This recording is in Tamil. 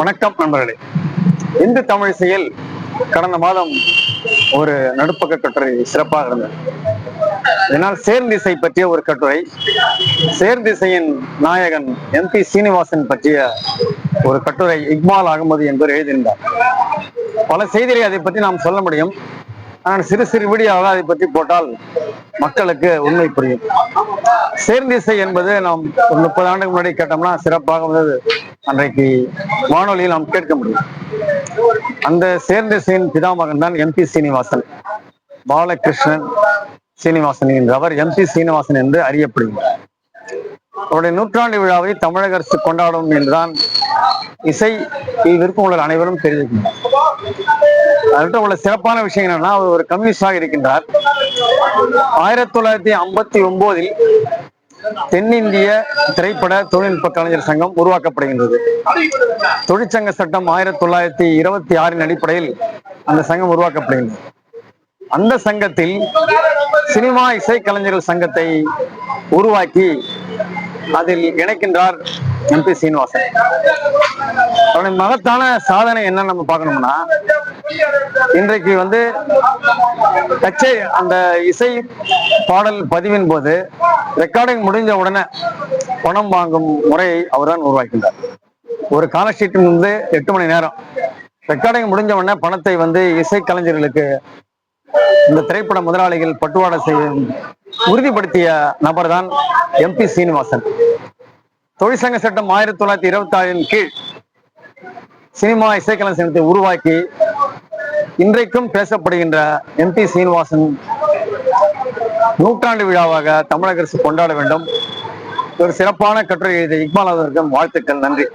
வணக்கம் நண்பர்களே. இந்து தமிழ் செயல் கடந்த மாதம் ஒரு நடுப்பக்க கட்டுரை சிறப்பாக இருந்தது. இதனால் சேர்ந்திசை பற்றிய ஒரு கட்டுரை சேர்ந்திசையின் நாயகன் எம் பி சீனிவாசன் பற்றிய ஒரு கட்டுரை இக்மால் அகமது என்பவர் எழுதியிருந்தார். பல செய்திகளை அதை பற்றி நாம் சொல்ல முடியும். ஆனால் சிறு சிறு வீடியோவாக அதை பற்றி போட்டால் மக்களுக்கு உண்மை புரியும். சேர்ந்திசை என்பது நாம் ஒரு முப்பது ஆண்டுக்கு முன்னாடி கேட்டோம்னா சிறப்பாக வந்தது அன்றைக்கு வானொலியில் நாம் கேட்க முடியும். அந்த சேர்ந்த சீன் பிதாமகன் தான் எம்பி சீனிவாசன். பாலகிருஷ்ணன் சீனிவாசன் என்றவர் எம்பி சீனிவாசன் என்று அறியப்படுகிறார். அவருடைய நூற்றாண்டு விழாவை தமிழக அரசு கொண்டாடும் என்றுதான் இசை விருப்பம் உள்ள அனைவரும் தெரிவிக்கின்றனர். அதுக்கு உள்ள சிறப்பான விஷயம் என்னன்னா அவர் ஒரு கம்யூனிஸ்டாக இருக்கின்றார். ஆயிரத்தி தொள்ளாயிரத்தி ஐம்பத்தி ஒன்பதில் தென்னிந்திய திரைப்பட தொழில்நுட்ப கலைஞர் சங்கம் உருவாக்கப்படுகின்றது. தொழிற்சங்க சட்டம் ஆயிரத்தி தொள்ளாயிரத்தி இருபத்தி ஆறின் அடிப்படையில் அந்த சங்கம் உருவாக்கப்படுகின்றது. அந்த சங்கத்தில் சினிமா இசை கலைஞர்கள் சங்கத்தை உருவாக்கி அதில் இணைக்கின்றார் எம்பி சீனிவாசன். அவருடைய மகத்தான சாதனை என்ன நம்ம பார்க்கணும்னா இன்றைக்கு வந்து கச்சேரி அந்த இசை பாடல் பதிவின் போது ரெக்கார்டிங் முடிஞ்ச உடனே பணம் வாங்கும் முறையை அவர் தான் உருவாக்கின்றார். ஒரு காலஷீட் வந்து எட்டு மணி நேரம். ரெக்கார்டிங் முடிஞ்ச உடனே பணத்தை வந்து இசை கலைஞர்களுக்கு இந்த திரைப்பட முதலாளிகள் பட்டுவாடை செய்யும் உறுதிப்படுத்திய நபர் தான் எம்பி சீனிவாசன். தொழிற்சங்க சட்டம் ஆயிரத்தி தொள்ளாயிரத்தி இருபத்தி ஆறின் கீழ் சினிமா இசைக்கலை சங்கத்தை உருவாக்கி இன்றைக்கும் பேசப்படுகின்ற எம்பி சீனிவாசன் நூற்றாண்டு விழாவாக தமிழக அரசு கொண்டாட வேண்டும். ஒரு சிறப்பான கட்டுரை எழுதிய இக்பால் அவர்களுக்கும் வாழ்த்துக்கள் நன்றி.